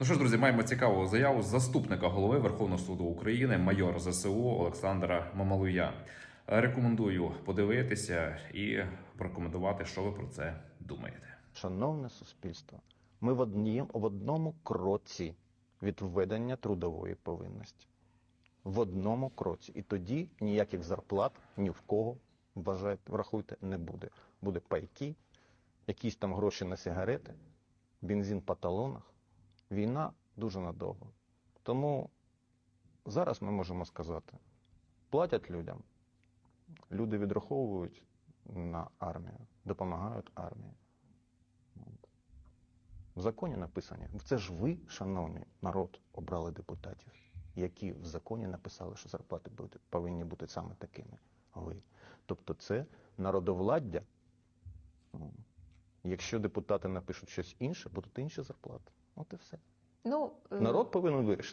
Ну що ж, друзі, маємо цікаву заяву заступника голови Верховного суду України, майора ЗСУ Олександра Мамалуя. Рекомендую подивитися і прокоментувати, що ви про це думаєте. Шановне суспільство, ми в, одні, в одному кроці від введення трудової повинності. В одному кроці. І тоді ніяких зарплат ні в кого, вважайте, врахуйте, не буде. Буде пайки, якісь там гроші на сигарети, бензин по талонах. Війна дуже надовго. Тому зараз ми можемо сказати, платять людям, люди відраховують на армію, допомагають армії. В законі написані. Це ж ви, шановний народ, обрали депутатів, які в законі написали, що зарплати повинні бути саме такими. Ви. Тобто це народовладдя. Якщо депутати напишуть щось інше, будуть інші зарплати. От і все. Ну, е, Народ повинен вирішити.